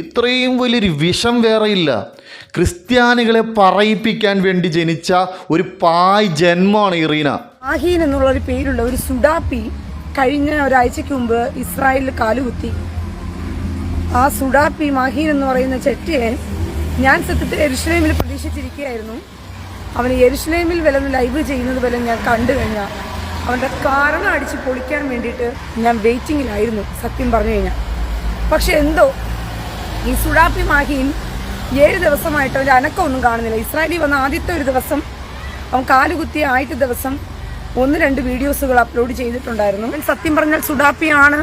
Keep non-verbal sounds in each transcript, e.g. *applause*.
ഇത്രയും വലിയൊരു വിഷം വേറെയില്ല ക്രിസ്ത്യാനികളെ പറയിപ്പിക്കാൻ വേണ്ടി ജനിച്ച ഒരു പായ് ജന്മമാണ് ഇറീന. ആഹീൻ എന്നുള്ള ഒരു പേരുള്ള ഒരു സുഡാപ്പി കഴിഞ്ഞ ഒരാഴ്ചക്ക് മുമ്പ് ഇസ്രായേലിൽ കാലുകുത്തി. ആ സുഡാപ്പി മാഹീൻ എന്ന് പറയുന്ന ചെറ്റിയെ ഞാൻ സത്യത്തിൽ എരുഷ്ലേമിൽ പ്രതീക്ഷിച്ചിരിക്കുകയായിരുന്നു. അവന് എരുഷ്ലേമിൽ വില ലൈവ് ചെയ്യുന്നത് വരെ ഞാൻ കണ്ടു കഴിഞ്ഞാൽ അവന്റെ കാരണം അടിച്ച് പൊളിക്കാൻ വേണ്ടിയിട്ട് ഞാൻ വെയിറ്റിങ്ങിലായിരുന്നു സത്യം പറഞ്ഞു കഴിഞ്ഞാൽ പക്ഷെ എന്തോ ഈ സുഡാപ്പി മാഹീൻ ഏഴ് ദിവസമായിട്ട് അവന്റെ അനക്കമൊന്നും കാണുന്നില്ല. ഇസ്രായേലിൽ വന്ന ആദ്യത്തെ ഒരു ദിവസം അവൻ കാലുകുത്തിയ ആദ്യത്തെ ദിവസം ഒന്ന് രണ്ട് വീഡിയോസുകൾ അപ്ലോഡ് ചെയ്തിട്ടുണ്ടായിരുന്നു. സത്യം പറഞ്ഞാൽ സുഡാപ്പിയാണ്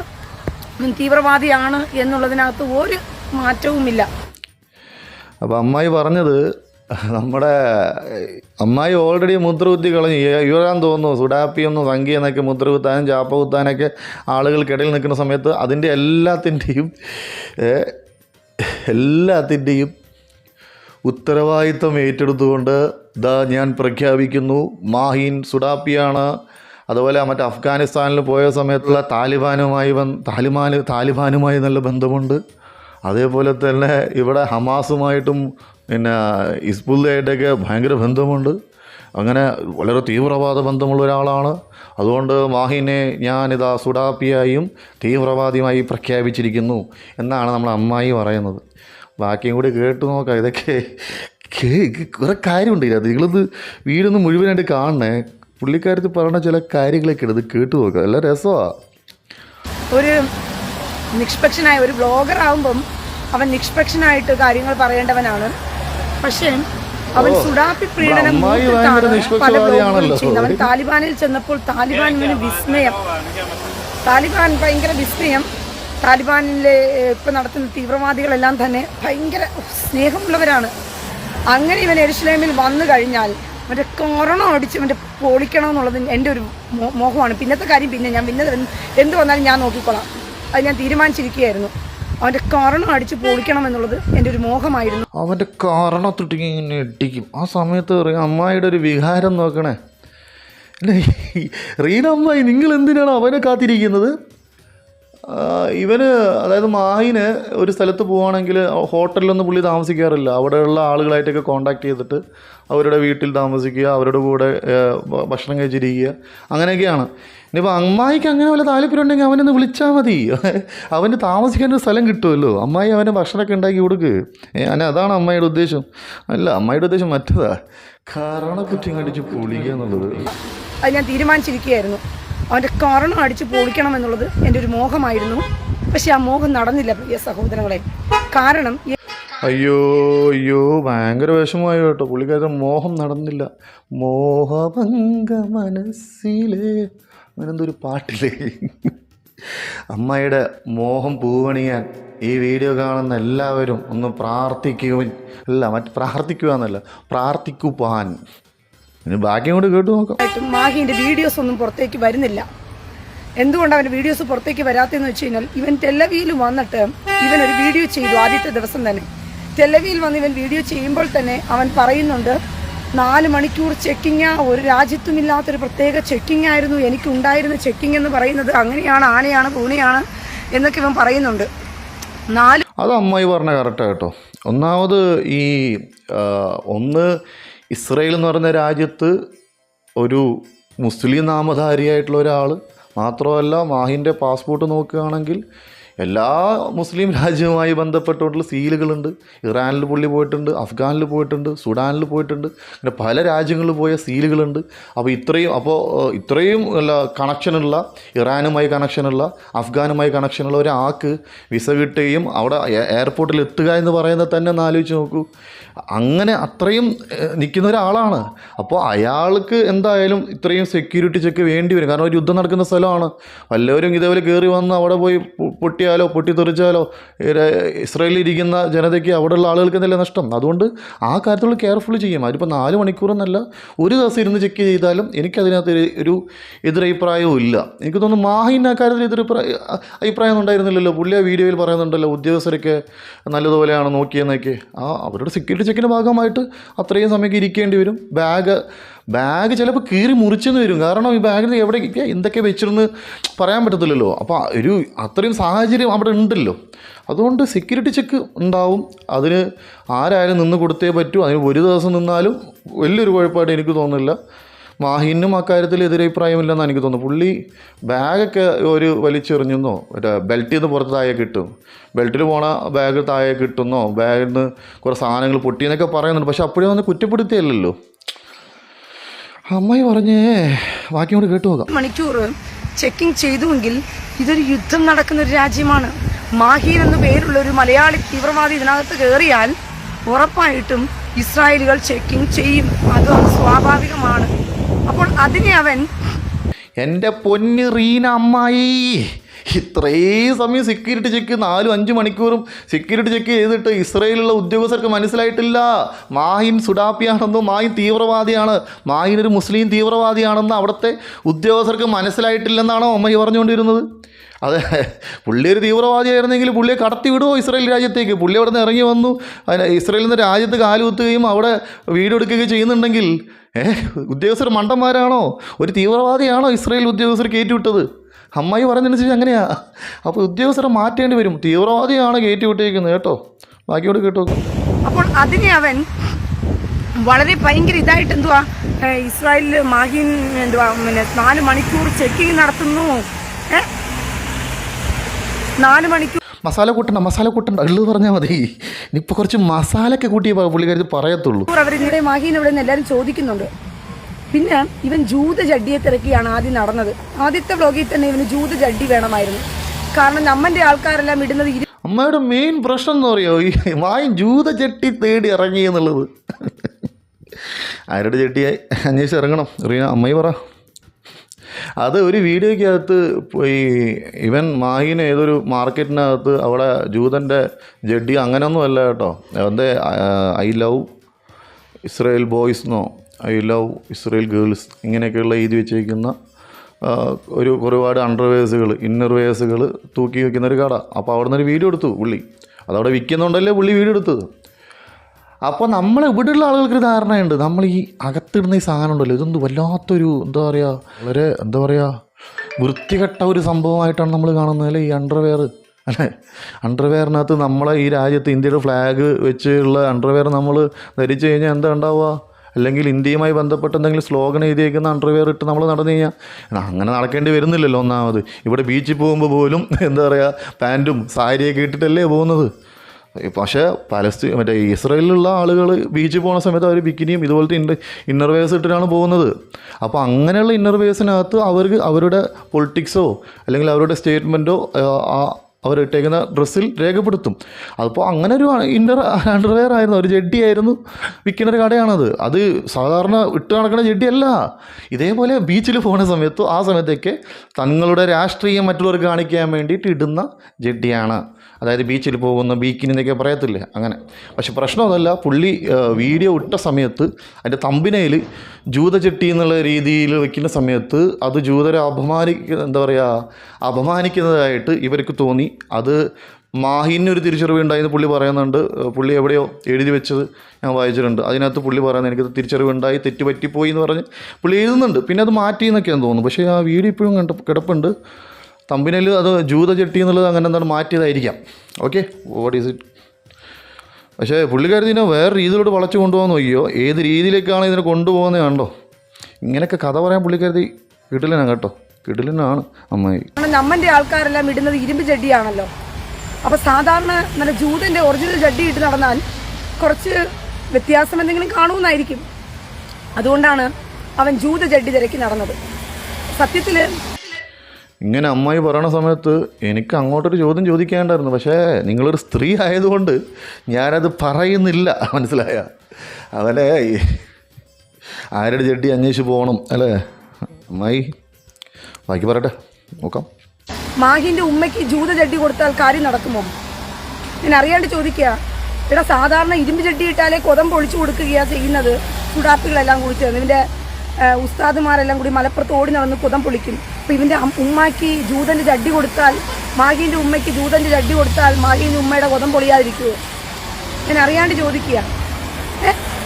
തീവ്രവാദിയാണ് എന്നുള്ളതിനകത്ത് ഒരു മാറ്റവുമില്ല. അപ്പോൾ അമ്മായി പറഞ്ഞത് നമ്മുടെ അമ്മായി ഓൾറെഡി മുദ്രകുത്തി കളഞ്ഞു. ഇവരാൻ തോന്നുന്നു സുഡാപ്പിയൊന്നും സംഖ്യ എന്നൊക്കെ മുദ്രകുത്താനും ചാപ്പ കുത്താനൊക്കെ ആളുകൾക്കിടയിൽ നിൽക്കുന്ന സമയത്ത് അതിന്റെ എല്ലാത്തിന്റെയും എല്ലാത്തിന്റെയും ഉത്തരവാദിത്വം ഏറ്റെടുത്തുകൊണ്ട് ദാ ഞാൻ പ്രഖ്യാപിക്കുന്നു. മാഹിൻ സുഡാപ്പിയാണ്. അതുപോലെ മറ്റേ അഫ്ഗാനിസ്ഥാനിൽ പോയ സമയത്തുള്ള താലിബാനുമായി താലിബാൻ താലിബാനുമായി നല്ല ബന്ധമുണ്ട്. അതേപോലെ തന്നെ ഇവിടെ ഹമാസുമായിട്ടും പിന്നെ ഹിസ്ബുള്ളയായിട്ടൊക്കെ ഭയങ്കര ബന്ധമുണ്ട്. അങ്ങനെ വളരെ തീവ്രവാദ ബന്ധമുള്ള ഒരാളാണ്. അതുകൊണ്ട് മാഹിനെ ഞാനിതാ സുഡാപ്പിയായും തീവ്രവാദിയുമായി പ്രഖ്യാപിച്ചിരിക്കുന്നു എന്നാണ് നമ്മൾ അമ്മായി പറയുന്നത്. ബാക്കിയും കൂടി കേട്ട് നോക്കാം ഇതൊക്കെ കുറെ കാര്യമുണ്ട് ഇതിനകത്ത്. നിങ്ങളിത് വീടൊന്ന് മുഴുവനായിട്ട് കാണണേ. പുള്ളിക്കാരത്ത് പറയുന്ന ചില കാര്യങ്ങളൊക്കെ ഇത് കേട്ട് നോക്കുക നല്ല രസമാണ് ഒരു നിഷ്പക്ഷനായ ഒരു ബ്ലോഗർ ആവുമ്പം അവൻ നിഷ്പക്ഷനായിട്ട് കാര്യങ്ങൾ പറയേണ്ടവനാണ്. പക്ഷേ അവൻ സുഡാപ്പി പ്രീണനം പല ബ്ലോഗുകളും. അവൻ താലിബാനിൽ ചെന്നപ്പോൾ താലിബാൻ ഇവന് വിസ്മയം. താലിബാൻ ഭയങ്കര വിസ്മയം. താലിബാനിലെ ഇപ്പം നടത്തുന്ന തീവ്രവാദികളെല്ലാം തന്നെ ഭയങ്കര സ്നേഹമുള്ളവരാണ്. അങ്ങനെ ഇവൻ എരുസ്ലേമിൽ വന്നു കഴിഞ്ഞാൽ മറ്റേ കൊറോണ അടിച്ച് മറ്റേ പൊളിക്കണം എന്നുള്ളത് എന്റെ ഒരു മോഹമാണ്. പിന്നത്തെ കാര്യം പിന്നെ ഞാൻ പിന്നെ എന്ത് വന്നാലും ഞാൻ നോക്കിക്കോളാം. അത് ഞാൻ തീരുമാനിച്ചിരിക്കുകയായിരുന്നു. അവന്റെ കാരണം അടിച്ച് പൊളിക്കണം എന്നുള്ളത് എന്റെ ഒരു മോഹമായിരുന്നു. അവന്റെ കാരണം ഇങ്ങനെ ഇട്ടിക്കും ആ സമയത്ത് പറയും അമ്മായിയുടെ ഒരു വികാരം നോക്കണേ. റീന അമ്മായി നിങ്ങൾ എന്തിനാണ് അവനെ കാത്തിരിക്കുന്നത്? ഇവന് അതായത് മാഹിന് ഒരു സ്ഥലത്ത് പോവുകയാണെങ്കിൽ ഹോട്ടലിലൊന്നും പുള്ളി താമസിക്കാറില്ല. അവിടെയുള്ള ആളുകളായിട്ടൊക്കെ കോണ്ടാക്ട് ചെയ്തിട്ട് അവരുടെ വീട്ടിൽ താമസിക്കുക അവരുടെ കൂടെ ഭക്ഷണം കഴിച്ചിരിക്കുക അങ്ങനെയൊക്കെയാണ്. ഇനിയിപ്പോൾ അമ്മായിക്ക് അങ്ങനെ വല്ല താല്പര്യം ഉണ്ടെങ്കിൽ അവനൊന്ന് വിളിച്ചാൽ മതി. അവന് താമസിക്കാൻ ഒരു സ്ഥലം കിട്ടുമല്ലോ. അമ്മായി അവനെ ഭക്ഷണമൊക്കെ ഉണ്ടാക്കി കൊടുക്ക്. അന അതാണ് അമ്മായിയുടെ ഉദ്ദേശം. അല്ല അമ്മായിയുടെ ഉദ്ദേശം മറ്റതാ? കാരണം കുറ്റം കടിച്ച് പൊളിക്കുക എന്നുള്ളത്. അത് ഞാൻ തീരുമാനിച്ചിരിക്കുകയായിരുന്നു. അവന്റെ കാരണം അടിച്ച് പൊളിക്കണം എന്നുള്ളത് എന്റെ ഒരു മോഹമായിരുന്നു. പക്ഷെ ആ മോഹം നടന്നില്ല പ്രിയ സഹോദരങ്ങളെ. കാരണം അയ്യോ അയ്യോ ഭയങ്കര വിഷമമായി കേട്ടോ. പുള്ളിക്കാരൻ മോഹം നടന്നില്ല. മോഹഭംഗ മനസ്സിലെ അങ്ങനെന്തോ ഒരു പാട്ടില്ലേ അമ്മയുടെ മോഹം പൂവണിയാൻ ഈ വീഡിയോ കാണുന്ന എല്ലാവരും ഒന്ന് പ്രാർത്ഥിക്കുക അല്ല മറ്റ് പ്രാർത്ഥിക്കുക എന്നല്ല പ്രാർത്ഥിക്കുവാൻ. ഇനി ബാക്കി കൂടി കേട്ടു നോക്കാം. മാഹിന്റെ വീഡിയോസ് ഒന്നും പുറത്തേക്ക് വരുന്നില്ല. എന്തുകൊണ്ട് അവന്റെ വീഡിയോസ് പുറത്തേക്ക് വരാത്തെന്ന് വെച്ച് കഴിഞ്ഞാൽ ഇവൻ ടെല്ലവിയിൽ വന്നിട്ട് ഇവൻ ഒരു വീഡിയോ ചെയ്തു ആദ്യത്തെ ദിവസം തന്നെ. ടെല്ലവിയിൽ വന്ന് ഇവൻ വീഡിയോ ചെയ്യുമ്പോൾ തന്നെ അവൻ പറയുന്നുണ്ട് നാല് മണിക്കൂർ ചെക്കിങ് ഒരു രാജ്യത്തുമില്ലാത്തൊരു പ്രത്യേക ചെക്കിംഗ് ആയിരുന്നു. എനിക്കുണ്ടായിരുന്ന ചെക്കിംഗ് എന്ന് പറയുന്നത് അങ്ങനെയാണ് ആനയാണ് പൂനെയാണ് എന്നൊക്കെ ഇവൻ പറയുന്നുണ്ട്. നാല് അത് അമ്മായി പറഞ്ഞ കറക്റ്റാണ് കേട്ടോ. ഒന്നാമത് ഈ ഒന്ന് ഇസ്രയേൽ എന്ന് പറയുന്ന രാജ്യത്ത് ഒരു മുസ്ലിം നാമധാരിയായിട്ടുള്ള ഒരാൾ മാത്രമല്ല മാഹിന്റെ പാസ്പോർട്ട് നോക്കുകയാണെങ്കിൽ എല്ലാ മുസ്ലിം രാജ്യവുമായി ബന്ധപ്പെട്ടുകൊണ്ടുള്ള സീലുകളുണ്ട്. ഇറാനിൽ പുള്ളി പോയിട്ടുണ്ട് അഫ്ഗാനിൽ പോയിട്ടുണ്ട് സുഡാനിൽ പോയിട്ടുണ്ട്. അങ്ങനെ പല രാജ്യങ്ങളിൽ പോയ സീലുകളുണ്ട്. അപ്പോൾ ഇത്രയും അപ്പോൾ ഇത്രയും കണക്ഷനുള്ള ഇറാനുമായി കണക്ഷനുള്ള അഫ്ഗാനുമായി കണക്ഷനുള്ള ഒരാൾക്ക് വിസ കിട്ടുകയും അവിടെ എയർപോർട്ടിൽ എത്തുക എന്ന് പറയുന്നത് തന്നെ ഒന്ന് ആലോചിച്ച് നോക്കൂ. അങ്ങനെ അത്രയും നിൽക്കുന്ന ഒരാളാണ്. അപ്പോൾ അയാൾക്ക് എന്തായാലും ഇത്രയും സെക്യൂരിറ്റി ചെക്ക് വേണ്ടി വരും. കാരണം ഒരു യുദ്ധം നടക്കുന്ന സ്ഥലമാണ്. വല്ലവരും ഇതേപോലെ കയറി വന്ന് അവിടെ പോയി പൊട്ടിയാലോ പൊട്ടിത്തെറിച്ചാലോ ഇരിക്കുന്ന ജനതയ്ക്ക് അവിടെയുള്ള ആളുകൾക്ക് എന്തെല്ലാം നഷ്ടം? അതുകൊണ്ട് ആ കാര്യത്തിൽ കെയർഫുൾ ചെയ്യും. അതിപ്പോൾ നാല് മണിക്കൂറെന്നല്ല ഒരു ദിവസം ഇരുന്ന് ചെക്ക് ചെയ്താലും എനിക്കതിനകത്ത് ഒരു- എതിരഭിപ്രായവും ഇല്ല. എനിക്ക് തോന്നുന്നു മാഹിൻ ആ കാര്യത്തിൽ എതിരഭിപ്രായ അഭിപ്രായം ഉണ്ടായിരുന്നില്ലല്ലോ. പുള്ളി ആ വീഡിയോയിൽ പറയുന്നുണ്ടല്ലോ ഉദ്യോഗസ്ഥരൊക്കെ നല്ലതുപോലെയാണ് നോക്കിയെന്നൊക്കെ. ആ അവരുടെ സെക്യൂരിറ്റി ചെക്കിന്റെ ഭാഗമായിട്ട് അത്രയും സമയം ഇരിക്കേണ്ടി വരും. ബാഗ് ബാഗ് ചിലപ്പോൾ കീറി മുറിച്ചെന്ന് വരും. കാരണം ഈ ബാഗിൽ എവിടെ എന്തൊക്കെ വെച്ചിരുന്ന് പറയാൻ പറ്റത്തില്ലല്ലോ. അപ്പോൾ ഒരു അത്രയും സാഹചര്യം അവിടെ ഉണ്ടല്ലോ. അതുകൊണ്ട് സെക്യൂരിറ്റി ചെക്ക് ഉണ്ടാവും. അതിന് ആരായാലും നിന്ന് കൊടുത്തേ പറ്റൂ. അതിന് ഒരു ദിവസം നിന്നാലും വലിയൊരു കുഴപ്പമായിട്ട് എനിക്ക് തോന്നുന്നില്ല. മാഹിനും അക്കാര്യത്തിൽ എതിരഭിപ്രായമില്ലെന്ന് എനിക്ക് തോന്നുന്നു പുള്ളി ബാഗൊക്കെ ഒരു വലിച്ചെറിഞ്ഞെന്നോ മറ്റേ ബെൽറ്റിൽ നിന്ന് പുറത്ത് താഴെ കിട്ടും. ബെൽറ്റിൽ പോണ ബാഗ് താഴെ കിട്ടുന്നോ ബാഗിൽ നിന്ന് കുറേ സാധനങ്ങൾ പൊട്ടിയെന്നൊക്കെ പറയുന്നുണ്ട്. പക്ഷെ അപ്പോഴും ഒന്ന് കുറ്റപ്പെടുത്തിയല്ലോ അമ്മായി പറഞ്ഞേ ബാക്കി കൂടെ കേട്ടു നോക്കാം. മണിക്കൂർ ചെക്കിംഗ് ചെയ്തുവെങ്കിൽ ഇതൊരു യുദ്ധം നടക്കുന്ന ഒരു രാജ്യമാണ്. മാഹിൻ എന്ന പേരുള്ള ഒരു മലയാളി തീവ്രവാദി ഇതിനകത്ത് കയറിയാൽ ഉറപ്പായിട്ടും ഇസ്രായേലുകൾ ചെക്കിംഗ് ചെയ്യും. അത് സ്വാഭാവികമാണ്. അപ്പോൾ അതിനെ അവൻ എന്റെ പൊന്ന് റീന അമ്മായി ഇത്രയും സമയം സെക്യൂരിറ്റി ചെക്ക് നാലും അഞ്ച് മണിക്കൂറും സെക്യൂരിറ്റി ചെക്ക് ചെയ്തിട്ട് ഇസ്രയേലുള്ള ഉദ്യോഗസ്ഥർക്ക് മനസ്സിലായിട്ടില്ല. മാഹിൻ സുഡാപ്പിയാണെന്നും മാഹിൻ തീവ്രവാദിയാണ് മാഹിൻ ഒരു മുസ്ലിം തീവ്രവാദിയാണെന്ന് അവിടുത്തെ ഉദ്യോഗസ്ഥർക്ക് മനസ്സിലായിട്ടില്ലെന്നാണോ അമ്മ പറഞ്ഞുകൊണ്ടിരുന്നത്? അതെ പുള്ളി ഒരു തീവ്രവാദിയായിരുന്നെങ്കിൽ പുള്ളിയെ കടത്തി വിടുമോ ഇസ്രായേൽ രാജ്യത്തേക്ക്? പുള്ളി അവിടെ നിന്ന് ഇറങ്ങി വന്നു. ഇസ്രായേലിൽ നിന്ന് രാജ്യത്ത് കാലുകുത്തുകയും അവിടെ വീഡിയോ ചെയ്യുന്നുണ്ടെങ്കിൽ ഏഹ് ഉദ്യോഗസ്ഥർ മണ്ടന്മാരാണോ? ഒരു തീവ്രവാദിയാണോ ഇസ്രയേൽ ഉദ്യോഗസ്ഥർ കയറ്റിവിട്ടത്? അമ്മായി പറഞ്ഞതനുസരിച്ച് അങ്ങനെയാ. അപ്പോൾ ഉദ്യോഗസ്ഥരെ മാറ്റേണ്ടി വരും. തീവ്രവാദിയാണ് കയറ്റി വിട്ടേക്കുന്നത് കേട്ടോ. ബാക്കിയോട് കേട്ടോ അപ്പോൾ അതിനെ അവൻ വളരെ ഭയങ്കര ഇതായിട്ട് എന്തുവാ ഇസ്രായേലിൽ മാഹിൻ എന്തുവാ പിന്നെ നാല് മണിക്കൂർ ചെക്കിങ് നടത്തുന്നു? നാല് മണിക്കൂർ മസാല കൂട്ടണ്ട മസാല കൂട്ടണ്ട. ഉള്ളത് പറഞ്ഞാൽ മതി. ഇനിയിപ്പോൾ കുറച്ച് മസാലയൊക്കെ കൂട്ടിയേ പുള്ളിക്കാരി പറയത്തുള്ളൂ. അവരിവിടെ മാഹീൻ ഇവിടെ നിന്ന് എല്ലാവരും ചോദിക്കുന്നുണ്ട്. പിന്നെ ഇവൻ ജൂത ജഡ്ഡിയെ തിരക്കിയാണ് ആദ്യം നടന്നത്. ആദ്യത്തെ വ്ലോഗിൽ തന്നെ ഇവന് ജൂത ജഡ്ഡി വേണമായിരുന്നു. കാരണം നമ്മന്റെ ആൾക്കാരെല്ലാം ഇടുന്നത് അമ്മയുടെ മെയിൻ പ്രശ്നം എന്ന് പറയുമോ ഈ വായും ജൂത ചട്ടി തേടി ഇറങ്ങി എന്നുള്ളത്. ആരുടെ ചട്ടിയായി അന്വേഷിച്ച് ഇറങ്ങണം. റീന അമ്മയും പറ. അത് ഒരു വീഡിയോയ്ക്കകത്ത് ഈ ഇവൻ മാഹിന് ഏതൊരു മാർക്കറ്റിനകത്ത് അവിടെ ജൂതന്റെ ജഡ്ഡി അങ്ങനെയൊന്നും അല്ല കേട്ടോ അവന്റെ ഐ ലവ് ഇസ്രയേൽ ബോയ്സ് എന്നോ ഐ ലവ് ഇസ്രയേൽ ഗേൾസ് ഇങ്ങനെയൊക്കെയുള്ള എഴുതി വെച്ചേക്കുന്ന ഒരു ഒരുപാട് അണ്ടർവേഴ്സുകൾ ഇന്നർവേഴ്സുകൾ തൂക്കി വെക്കുന്ന ഒരു കട. അപ്പോൾ അവിടെ നിന്ന് ഒരു വീഡിയോ എടുത്തു പുള്ളി. അതവിടെ വിൽക്കുന്നുണ്ടല്ലേ പുള്ളി വീഡിയോ എടുത്തത്? അപ്പോൾ നമ്മൾ ഇവിടെയുള്ള ആളുകൾക്ക് ധാരണയുണ്ട്. നമ്മൾ ഈ അകത്തിടുന്ന ഈ സാധനം ഉണ്ടല്ലോ ഇതൊന്നും വല്ലാത്തൊരു എന്താ പറയുക വളരെ എന്താ പറയുക വൃത്തികെട്ട ഒരു സംഭവമായിട്ടാണ് നമ്മൾ കാണുന്നത് അല്ലേ? ഈ അണ്ടർവെയർ അല്ലേ? അണ്ടർവെയറിനകത്ത് നമ്മളെ ഈ രാജ്യത്ത് ഇന്ത്യയുടെ ഫ്ലാഗ് വെച്ചുള്ള അണ്ടർവെയർ നമ്മൾ ധരിച്ചു കഴിഞ്ഞാൽ എന്താ ഉണ്ടാവുക? അല്ലെങ്കിൽ ഇന്ത്യയുമായി ബന്ധപ്പെട്ട് എന്തെങ്കിലും സ്ലോഗൻ എഴുതിയേക്കുന്ന അണ്ടർവെയർ ഇട്ട് നമ്മൾ നടന്നു കഴിഞ്ഞാൽ അങ്ങനെ നടക്കേണ്ടി വരുന്നില്ലല്ലോ ഒന്നാമത്. ഇവിടെ ബീച്ചിൽ പോകുമ്പോൾ പോലും എന്താ പറയുക പാന്റും സാരിയൊക്കെ ഇട്ടിട്ടല്ലേ പോകുന്നത്? പക്ഷേ പലസ്തീൻ മറ്റേ ഇസ്രയേലിലുള്ള ആളുകൾ ബീച്ചിൽ പോകുന്ന സമയത്ത് അവർ ബിക്കിനിയും ഇതുപോലത്തെ ഇന്ന ഇന്നർവേഴ്സ് ഇട്ടിട്ടാണ് പോകുന്നത്. അപ്പോൾ അങ്ങനെയുള്ള ഇന്നർവേഴ്സിനകത്ത് അവർക്ക് അവരുടെ പൊളിറ്റിക്സോ അല്ലെങ്കിൽ അവരുടെ സ്റ്റേറ്റ്മെന്റോ അവരിട്ടേക്കുന്ന ഡ്രസ്സിൽ രേഖപ്പെടുത്തും. അപ്പോൾ അങ്ങനെ ഒരു ഇന്നർ അണ്ടർവെയർ ആയിരുന്നു. ഒരു ജഡ്ഡി ആയിരുന്നു വിൽക്കുന്ന ഒരു കടയാണത്. അത് സാധാരണ ഇട്ട് നടക്കുന്ന ജഡ്ഡിയല്ല. ഇതേപോലെ ബീച്ചിൽ പോകുന്ന സമയത്ത് ആ സമയത്തൊക്കെ തങ്ങളുടെ രാഷ്ട്രീയം മറ്റുള്ളവർക്ക് കാണിക്കാൻ വേണ്ടിയിട്ട് ഇടുന്ന ജഡ്ഡിയാണ്. അതായത് ബീച്ചിൽ പോകുന്ന ബീക്കിനി എന്നൊക്കെ പറയത്തില്ലേ? അങ്ങനെ. പക്ഷെ പ്രശ്നമൊന്നുമല്ല പുള്ളി വീഡിയോ ഇട്ട സമയത്ത് അതിന്റെ തമ്പിനയിൽ ജൂതചെട്ടി എന്നുള്ള രീതിയിൽ വെക്കുന്ന സമയത്ത് അത് ജൂതരെ അപമാനിക്ക എന്താ പറയുക അപമാനിക്കുന്നതായിട്ട് ഇവർക്ക് തോന്നി. അത് മാഹിന്നൊരു ഒരു തിരിച്ചറിവ് ഉണ്ടായെന്ന് പുള്ളി പറയുന്നുണ്ട്. പുള്ളി എവിടെയോ എഴുതി വെച്ചത് ഞാൻ വായിച്ചിട്ടുണ്ട്. അതിനകത്ത് പുള്ളി പറയുന്നത് എനിക്ക് തിരിച്ചറിവുണ്ടായി തെറ്റ് പറ്റിപ്പോയി എന്ന് പറഞ്ഞ് പുള്ളി എഴുതുന്നുണ്ട്. പിന്നെ അത് മാറ്റി എന്നൊക്കെയാണ് തോന്നുന്നു. പക്ഷേ ആ വീഡിയോ ഇപ്പോഴും കിടപ്പുണ്ട്. തമ്പിനയിൽ അത് ജൂത ചെട്ടി എന്നുള്ളത് അങ്ങനെ എന്താണ് മാറ്റിയതായിരിക്കാം. ഓക്കെ വാട്ട് ഈസ് ഇറ്റ് പക്ഷേ പുള്ളിക്കാരത്തി ഇതിനെ വേറെ രീതിയിലോട്ട് വളച്ചു കൊണ്ടുപോകാൻ നോക്കിയോ? ഏത് രീതിയിലേക്കാണ് ഇതിനെ കൊണ്ടുപോകുന്നത് കണ്ടോ? ഇങ്ങനെയൊക്കെ കഥ പറയാൻ പുള്ളിക്കാരത്തി കിടിലനാണ് കേട്ടോ. കിടിലനാണ് അമ്മായി. നമ്മന്റെ ആൾക്കാരെല്ലാം ഇടുന്നത് ഇരുമ്പ് ചെടിയാണല്ലോ അപ്പോൾ സാധാരണ നല്ല ജൂതന്റെ ഒറിജിനൽ ജഡ്ഡി ഇട്ട് നടന്നാൽ കുറച്ച് വ്യത്യാസം എന്തെങ്കിലും കാണുമെന്നായിരിക്കും. അതുകൊണ്ടാണ് അവൻ ജൂത ജഡ്ഡി തിരക്കി നടന്നത്. സത്യത്തിൽ ഇങ്ങനെ അമ്മായി പറയണ സമയത്ത് എനിക്ക് അങ്ങോട്ടൊരു ചോദ്യം ചോദിക്കേണ്ടായിരുന്നു പക്ഷേ നിങ്ങളൊരു സ്ത്രീ ആയതുകൊണ്ട് ഞാനത് പറയുന്നില്ല. *laughs* മനസ്സിലായ? അവനെ ആരുടെ ചെട്ടി അന്വേഷിച്ച് പോകണം അല്ലേ? അമ്മായി ബാക്കി പറയട്ടെ. നോക്കാം. മാഹിന്റെ ഉമ്മയ്ക്ക് ജൂത ചട്ടി കൊടുത്താൽ കാര്യം നടക്കുമോ? ഞാൻ അറിയാണ്ട് ചോദിക്കുക. ഇവിടെ സാധാരണ ഇരുമ്പ് ചട്ടി ഇട്ടാലേ കൊതം പൊളിച്ചു കൊടുക്കുകയാണ് ചെയ്യുന്നത്. ചുടാപ്പികളെല്ലാം ഇവന്റെ ആ, ഉസ്താദുമാരെല്ലാം കൂടി മലപ്പുറത്ത് ഓടി നടന്ന് കുതം പൊളിക്കും. അപ്പം ഇവന്റെ ഉമ്മയ്ക്ക് ജൂതന്റെ ചഡ്ഡി കൊടുത്താൽ മാഗീന്റെ ഉമ്മയ്ക്ക് ജൂതന്റെ ചഡ്ഡി കൊടുത്താൽ മാഗീന്റെ ഉമ്മയുടെ കുതം പൊളിയാതിരിക്കുമോ ഞാൻ അറിയാണ്ട് ചോദിക്കുക.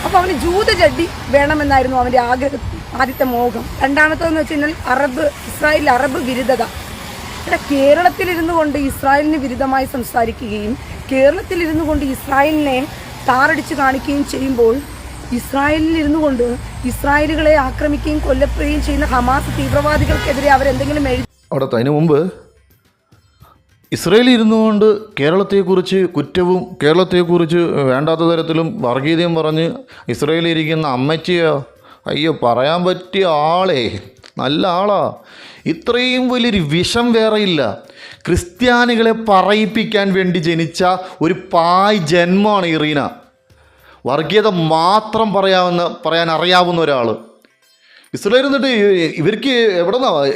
അപ്പോൾ അവന് ജൂത ചട്ടി വേണമെന്നായിരുന്നു അവന്റെ ആഗ്രഹം ആദ്യത്തെ മോഹം. രണ്ടാമത്തേതെന്ന് വെച്ച് കഴിഞ്ഞാൽ അറബ് ഇസ്രായേലിൽ അറബ് വിരുദ്ധത. ഇവിടെ കേരളത്തിലിരുന്നു കൊണ്ട് ഇസ്രായേലിന് വിരുദ്ധമായി സംസാരിക്കുകയും കേരളത്തിലിരുന്നു കൊണ്ട് ഇസ്രായേലിനെ താറടിച്ച് കാണിക്കുകയും ചെയ്യുമ്പോൾ ഇസ്രായേലിൽ ഇരുന്നു കൊണ്ട് ഇസ്രായേലുകളെ ആക്രമിക്കുകയും കൊല്ലപ്പെടുകയും ചെയ്യുന്ന ഹമാസ് തീവ്രവാദികൾക്കെതിരെ അവരെന്തെങ്കിലും എഴുതി അവിടെ അതിനു മുമ്പ് ഇസ്രയേലിൽ ഇരുന്നുകൊണ്ട് കേരളത്തെക്കുറിച്ച് കുറ്റവും കേരളത്തെക്കുറിച്ച് വേണ്ടാത്ത തരത്തിലും വർഗീയതയും പറഞ്ഞ് ഇസ്രയേലിൽ ഇരിക്കുന്ന അമ്മച്ചിയോ അയ്യോ പറയാൻ പറ്റിയ ആളെ നല്ല ആളാ. ഇത്രയും വലിയൊരു വിഷം വേറെയില്ല ക്രിസ്ത്യാനികളെ പറയിപ്പിക്കാൻ വേണ്ടി ജനിച്ച ഒരു പായ് ജന്മമാണ് ഇറീന. വർഗീയത മാത്രം പറയാവുന്ന പറയാൻ അറിയാവുന്ന ഒരാൾ. ഇസ്രയേൽ എന്നിട്ട് ഇവർക്ക് എവിടെ നിന്നാ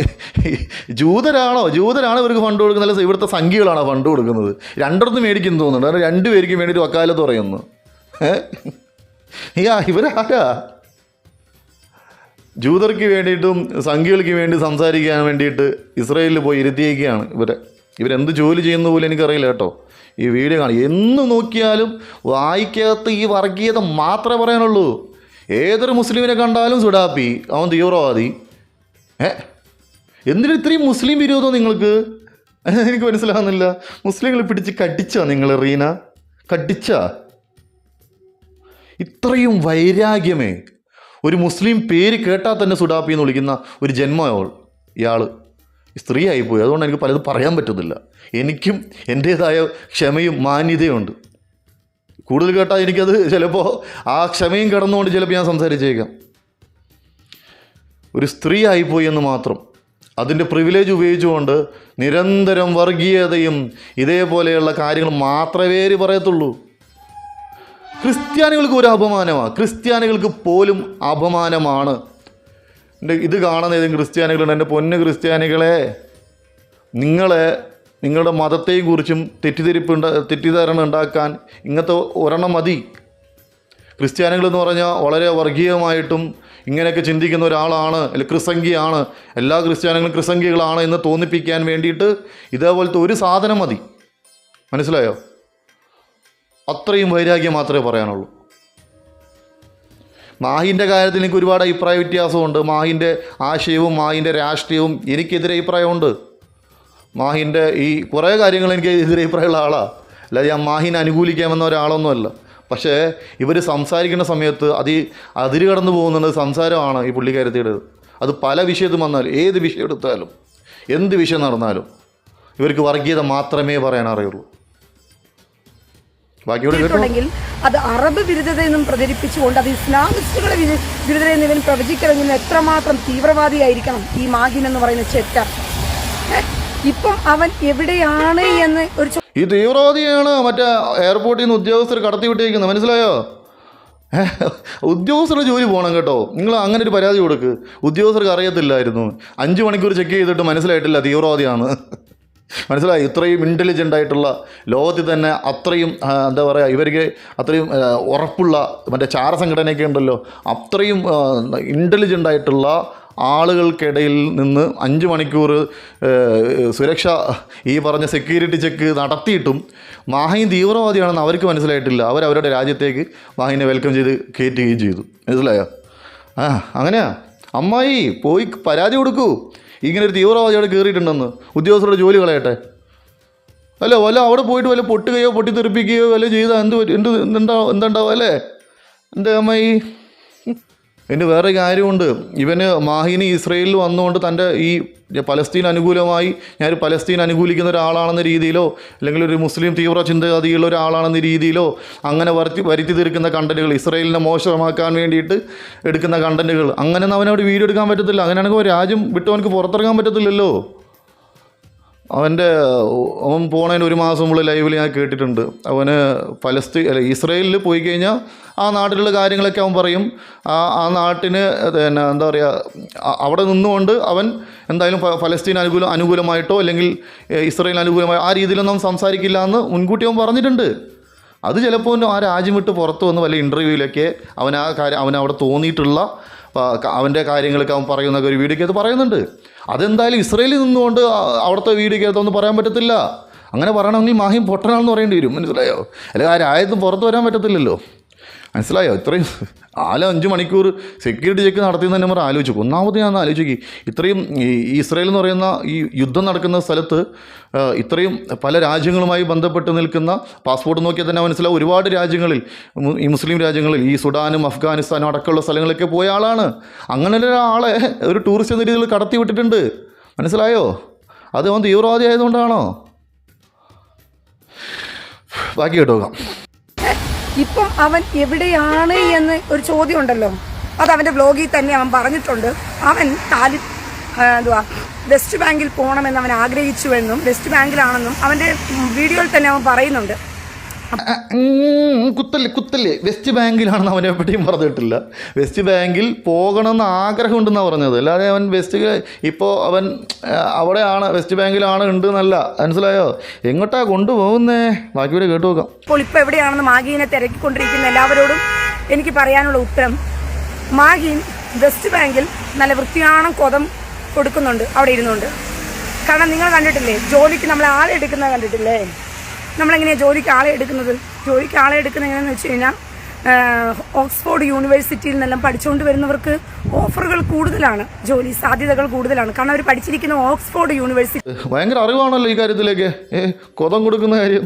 ജൂതരാണോ? ജൂതരാണോ ഇവർക്ക് ഫണ്ട് കൊടുക്കുന്നത്. അല്ലെങ്കിൽ ഇവിടുത്തെ സംഖ്യകളാണോ ഫണ്ട് കൊടുക്കുന്നത്? രണ്ടിടത്ത് മേടിക്കുന്നു തോന്നുന്നുണ്ട്. കാരണം രണ്ട് പേർക്ക് വേണ്ടിയിട്ട് വക്കാലത്ത് പറയുന്നു. ഏ? ഇവരാരാ? ജൂതർക്ക് വേണ്ടിയിട്ടും സംഖ്യകൾക്ക് വേണ്ടി സംസാരിക്കാൻ വേണ്ടിയിട്ട് ഇസ്രയേലിൽ പോയി ഇരുത്തിയേക്കുകയാണ് ഇവരെ. ഇവരെന്ത് ജോലി ചെയ്യുന്ന പോലും എനിക്കറിയില്ല കേട്ടോ. ഈ വീഡിയോ കാണും. എന്ന് നോക്കിയാലും വായിക്കകത്ത് ഈ വർഗീയത മാത്രമേ പറയാനുള്ളൂ. ഏതൊരു മുസ്ലിമിനെ കണ്ടാലും സുഡാപ്പി അവൻ തീവ്രവാദി. ഏ? എന്തിനു ഇത്രയും മുസ്ലിം വിരോധം നിങ്ങൾക്ക്? എനിക്ക് മനസ്സിലാകുന്നില്ല മുസ്ലിങ്ങൾ പിടിച്ച് കടിച്ചാ നിങ്ങൾ റീന? കടിച്ചാ? ഇത്രയും വൈരാഗ്യമേ. ഒരു മുസ്ലിം പേര് കേട്ടാൽ തന്നെ സുഡാപ്പി എന്ന് വിളിക്കുന്ന ഒരു ജന്മയോൾ ഇയാൾ സ്ത്രീ ആയിപ്പോയി അതുകൊണ്ട് എനിക്ക് പലതും പറയാൻ പറ്റുന്നില്ല. എനിക്കും എന്റേതായ ക്ഷമയും മാന്യതയുണ്ട്. കൂടുതൽ കേട്ടാൽ എനിക്കത് ചിലപ്പോൾ ആ ക്ഷമയും കടന്നുകൊണ്ട് ചിലപ്പോൾ ഞാൻ സംസാരിച്ചേക്കാം. ഒരു സ്ത്രീ ആയിപ്പോയി എന്ന് മാത്രം. അതിന്റെ പ്രിവിലേജ് ഉപയോഗിച്ചുകൊണ്ട് നിരന്തരം വർഗീയതയും ഇതേപോലെയുള്ള കാര്യങ്ങൾ മാത്രമേ പറയത്തുള്ളൂ. ക്രിസ്ത്യാനികൾക്ക് ഒരു അപമാനമാണ് ക്രിസ്ത്യാനികൾക്ക് പോലും അപമാനമാണ്. ഇത് കാണുന്ന ഏതെങ്കിലും ക്രിസ്ത്യാനികളുണ്ട്. എന്റെ പൊന്ന് ക്രിസ്ത്യാനികളെ നിങ്ങളെ നിങ്ങളുടെ മതത്തെയും കുറിച്ചും തെറ്റിദ്ധരിപ്പ് ഉണ്ട തെറ്റിദ്ധാരണ ഉണ്ടാക്കാൻ ഇങ്ങനത്തെ ഒരെണ്ണം മതി. ക്രിസ്ത്യാനികൾ എന്ന് പറഞ്ഞാൽ വളരെ വർഗീയമായിട്ടും ഇങ്ങനെയൊക്കെ ചിന്തിക്കുന്ന ഒരാളാണ് അല്ലെങ്കിൽ ക്രിസംഗിയാണ് എല്ലാ ക്രിസ്ത്യാനികളും ക്രിസംഗികളാണ് എന്ന് തോന്നിപ്പിക്കാൻ വേണ്ടിയിട്ട് ഇതേപോലത്തെ ഒരു സാധനം മതി. മനസ്സിലായോ? അത്രയും വൈരാഗ്യം മാത്രമേ പറയാനുള്ളൂ. മാഹിന്റെ കാര്യത്തിൽ എനിക്ക് ഒരുപാട് അഭിപ്രായ വ്യത്യാസമുണ്ട്. മാഹിന്റെ ആശയവും മാഹിന്റെ രാഷ്ട്രീയവും എനിക്കെതിരെ അഭിപ്രായമുണ്ട്. മാഹിന്റെ ഈ കുറേ കാര്യങ്ങൾ എനിക്ക് എതിരെ അഭിപ്രായമുള്ള ആളാണ് അല്ലാതെ ഞാൻ മാഹിനെ അനുകൂലിക്കാമെന്ന ഒരാളൊന്നുമല്ല. പക്ഷേ ഇവർ സംസാരിക്കുന്ന സമയത്ത് അതി അതിര് കടന്നു പോകുന്നത് സംസാരമാണ് ഈ പുള്ളിക്കാരത്തിയുടേത് അത് പല വിഷയത്തും വന്നാലും ഏത് വിഷയം എടുത്താലും എന്ത് വിഷയം നടന്നാലും ഇവർക്ക് വർഗീയത മാത്രമേ പറയാൻ അറിയുള്ളൂ. ിട്ടുണ്ടെങ്കിൽ അത് അറബ് വിരുദ്ധതയെന്നും പ്രചരിപ്പിച്ചുകൊണ്ട് അത് ഇസ്ലാമിസ്റ്റുകളെ വിരു- വിരുദ്ധതയെന്ന് ഇവൻ പ്രവചിക്കണമെങ്കിൽ എത്രമാത്രം തീവ്രവാദിയായിരിക്കണം ഈ മാഹിൻ എന്ന് പറയുന്ന ചെറ്റ? ഇപ്പം അവൻ എവിടെയാണ് എന്ന് ഒരു ഈ തീവ്രവാദിയാണ് മറ്റേ എയർപോർട്ടിൽ നിന്ന് ഉദ്യോഗസ്ഥർ കടത്തി വിട്ടേക്കുന്നത്. മനസ്സിലായോ? ഉദ്യോഗസ്ഥരുടെ ജോലി പോകണം കേട്ടോ. നിങ്ങൾ അങ്ങനെ ഒരു പരാതി കൊടുക്ക്. ഉദ്യോഗസ്ഥർക്ക് അറിയത്തില്ലായിരുന്നു. അഞ്ച് മണിക്കൂർ ചെക്ക് ചെയ്തിട്ട് മനസ്സിലായിട്ടില്ല തീവ്രവാദിയാണ്. മനസ്സിലായി? ഇത്രയും ഇന്റലിജന്റ് ആയിട്ടുള്ള ലോകത്തിൽ തന്നെ അത്രയും എന്താ പറയുക ഇവർക്ക് അത്രയും ഉറപ്പുള്ള മറ്റേ ചാര സംഘടനയൊക്കെ ഉണ്ടല്ലോ. അത്രയും ഇന്റലിജന്റ് ആയിട്ടുള്ള ആളുകൾക്കിടയിൽ നിന്ന് അഞ്ച് മണിക്കൂർ സുരക്ഷ ഈ പറഞ്ഞ സെക്യൂരിറ്റി ചെക്ക് നടത്തിയിട്ടും മാഹിൻ തീവ്രവാദിയാണെന്ന് അവർക്ക് മനസ്സിലായിട്ടില്ല. അവർ അവരുടെ രാജ്യത്തേക്ക് മാഹിനെ വെൽക്കം ചെയ്ത് കയറ്റുകയും ചെയ്തു. മനസ്സിലായോ? ആ അങ്ങനെയാ. അമ്മായി പോയി പരാതി കൊടുക്കൂ. ഇങ്ങനെ ഒരു തീവ്രവാദിയോട് കയറിയിട്ടുണ്ടെന്ന് ഉദ്യോഗസ്ഥരുടെ ജോലി കളയട്ടെ. അല്ല വല്ല അവിടെ പോയിട്ട് വല്ല പൊട്ടുകയോ പൊട്ടിത്തെറിപ്പിക്കുകയോ വല്ല ചെയ്താൽ എന്ത്? എന്ത് എന്താ എന്തുണ്ടാവും അല്ലേ? എന്റെ അമ്മായി. എന്റെ വേറെ കാര്യമുണ്ട്. ഇവന് മാഹിനി ഇസ്രയേലിൽ വന്നുകൊണ്ട് തന്റെ ഈ പലസ്തീൻ അനുകൂലമായി ഞാൻ പലസ്തീൻ അനുകൂലിക്കുന്ന ഒരാളാണെന്ന രീതിയിലോ അല്ലെങ്കിൽ ഒരു മുസ്ലിം തീവ്ര ചിന്താഗതിയുള്ള ഒരാളാണെന്ന രീതിയിലോ അങ്ങനെ വരുത്തി വരുത്തി തീർക്കുന്ന കണ്ടന്റുകൾ ഇസ്രയേലിനെ മോശമാക്കാൻ വേണ്ടിയിട്ട് എടുക്കുന്ന കണ്ടന്റുകൾ അങ്ങനെ അവനവിടെ വീഡിയോ എടുക്കാൻ പറ്റത്തില്ല. അങ്ങനെയാണെങ്കിൽ രാജ്യം വിട്ട് അവനക്ക് പുറത്തിറങ്ങാൻ പറ്റത്തില്ലല്ലോ. അവന്റെ അവൻ പോണതിന് ഒരു മാസം മുമ്പ് ലൈവിൽ ഞാൻ കേട്ടിട്ടുണ്ട്. അവന് പലസ്തീൻ അല്ല ഇസ്രയേലിൽ പോയി കഴിഞ്ഞാൽ ആ നാട്ടിലുള്ള കാര്യങ്ങളൊക്കെ അവൻ പറയും. ആ ആ നാട്ടിന് പിന്നെ എന്താ പറയുക അവിടെ നിന്നുകൊണ്ട് അവൻ എന്തായാലും ഫലസ്തീൻ അനുകൂല അനുകൂലമായിട്ടോ അല്ലെങ്കിൽ ഇസ്രയേൽ അനുകൂലമായോ ആ രീതിയിലൊന്നും സംസാരിക്കില്ല എന്ന് മുൻകൂട്ടി അവൻ പറഞ്ഞിട്ടുണ്ട്. അത് ചിലപ്പോൾ ആ രാജ്യം വിട്ട് പുറത്ത് വന്ന് വല്ല ഇന്റർവ്യൂവിലൊക്കെ അവൻ ആ കാര്യം അവൻ അവിടെ തോന്നിയിട്ടുള്ള അവന്റെ കാര്യങ്ങളൊക്കെ അവൻ പറയുന്നൊക്കെ ഒരു വീഡിയോക്കകത്ത് പറയുന്നുണ്ട്. അതെന്തായാലും ഇസ്രയേലിൽ നിന്നുകൊണ്ട് അവിടുത്തെ വീഡിയോക്കകത്ത് ഒന്നും പറയാൻ പറ്റത്തില്ല. അങ്ങനെ പറയണമെങ്കിൽ മാഹിം പൊട്ടനാണെന്ന് പറയേണ്ടി വരും. മനസ്സിലായോ? അല്ലെങ്കിൽ ആ രാജ്യത്ത് പുറത്ത് വരാൻ പറ്റത്തില്ലല്ലോ. മനസ്സിലായോ? ഇത്രയും ആല അഞ്ച് മണിക്കൂർ സെക്യൂരിറ്റി ചെക്ക് നടത്തിയെന്ന് തന്നെ പറഞ്ഞാൽ ആലോചിച്ചു ഒന്നാമത് ഞാൻ ആലോചിക്കും ഇത്രയും ഈ ഇസ്രയേൽ എന്ന് പറയുന്ന ഈ യുദ്ധം നടക്കുന്ന സ്ഥലത്ത് ഇത്രയും പല രാജ്യങ്ങളുമായി ബന്ധപ്പെട്ട് നിൽക്കുന്ന പാസ്പോർട്ട് നോക്കിയാൽ തന്നെ മനസ്സിലാവും ഒരുപാട് രാജ്യങ്ങളിൽ ഈ മുസ്ലിം രാജ്യങ്ങളിൽ ഈ സുഡാനും അഫ്ഗാനിസ്ഥാനും അടക്കമുള്ള സ്ഥലങ്ങളിലൊക്കെ പോയ ആളാണ്. അങ്ങനെ ഒരാളെ ഒരു ടൂറിസ്റ്റ് എന്ന രീതിയിൽ കടത്തി വിട്ടിട്ടുണ്ട്. മനസ്സിലായോ? അത് അവൻ തീവ്രവാദി ആയതുകൊണ്ടാണോ? ബാക്കി കേട്ടോക്കാം. ഇപ്പം അവൻ എവിടെയാണ് എന്ന് ഒരു ചോദ്യം ഉണ്ടല്ലോ അത് അവന്റെ വ്ലോഗിൽ തന്നെ അവൻ പറഞ്ഞിട്ടുണ്ട്. അവൻ താലി എന്തുവാ? വെസ്റ്റ് ബാങ്കിൽ പോകണമെന്ന് അവൻ ആഗ്രഹിച്ചുവെന്നും വെസ്റ്റ് ബാങ്കിലാണെന്നും അവന്റെ വീഡിയോയിൽ തന്നെ അവൻ പറയുന്നുണ്ട്. ഉം, കുത്തല്ലേ കുത്തല്ലേ വെസ്റ്റ് ബാങ്കിലാണെന്ന് അവനെ എവിടെയും പറഞ്ഞിട്ടില്ല. വെസ്റ്റ് ബാങ്കിൽ പോകണമെന്ന് ആഗ്രഹമുണ്ടെന്നാണ് പറഞ്ഞത്. അല്ലാതെ അവൻ വെസ്റ്റ് ഇപ്പോൾ അവൻ അവിടെയാണ് വെസ്റ്റ് ബാങ്കിലാണ് ഉണ്ട് എന്നല്ല മനസ്സിലായോ? എങ്ങോട്ടാ കൊണ്ടുപോകുന്നേ? ബാക്കി കൂടെ കേട്ടു നോക്കാം. ഇപ്പോൾ ഇപ്പോൾ എവിടെയാണെന്ന് മാഗീനെ തിരക്കിക്കൊണ്ടിരിക്കുന്ന എല്ലാവരോടും എനിക്ക് പറയാനുള്ള ഉത്തരം. മാഗീൻ വെസ്റ്റ് ബാങ്കിൽ നല്ല വൃത്തിയാണം കൊതം കൊടുക്കുന്നുണ്ട്. അവിടെ ഇരുന്നുണ്ട് കാരണം നിങ്ങൾ കണ്ടിട്ടില്ലേ? ജോലിക്ക് നമ്മളെ ആളെടുക്കുന്നത് കണ്ടിട്ടില്ലേ? നമ്മളെങ്ങനെയാണ് ജോലിക്ക് ആളെ എടുക്കുന്നത്? ജോലിക്ക് ആളെ എടുക്കുന്നത് എങ്ങനെയാണെന്ന് വെച്ച് കഴിഞ്ഞാൽ ഓക്സ്ഫോർഡ് യൂണിവേഴ്സിറ്റിയിൽ നിന്നെല്ലാം പഠിച്ചുകൊണ്ട് വരുന്നവർക്ക് ഓഫറുകൾ കൂടുതലാണ് ജോലി സാധ്യതകൾ കൂടുതലാണ്. കാരണം അവർ പഠിച്ചിരിക്കുന്ന ഓക്സ്ഫോർഡ് യൂണിവേഴ്സിറ്റി ഭയങ്കര അറിവാണല്ലോ ഈ കാര്യത്തിലേക്ക്. കൊതം കൊടുക്കുന്ന കാര്യം.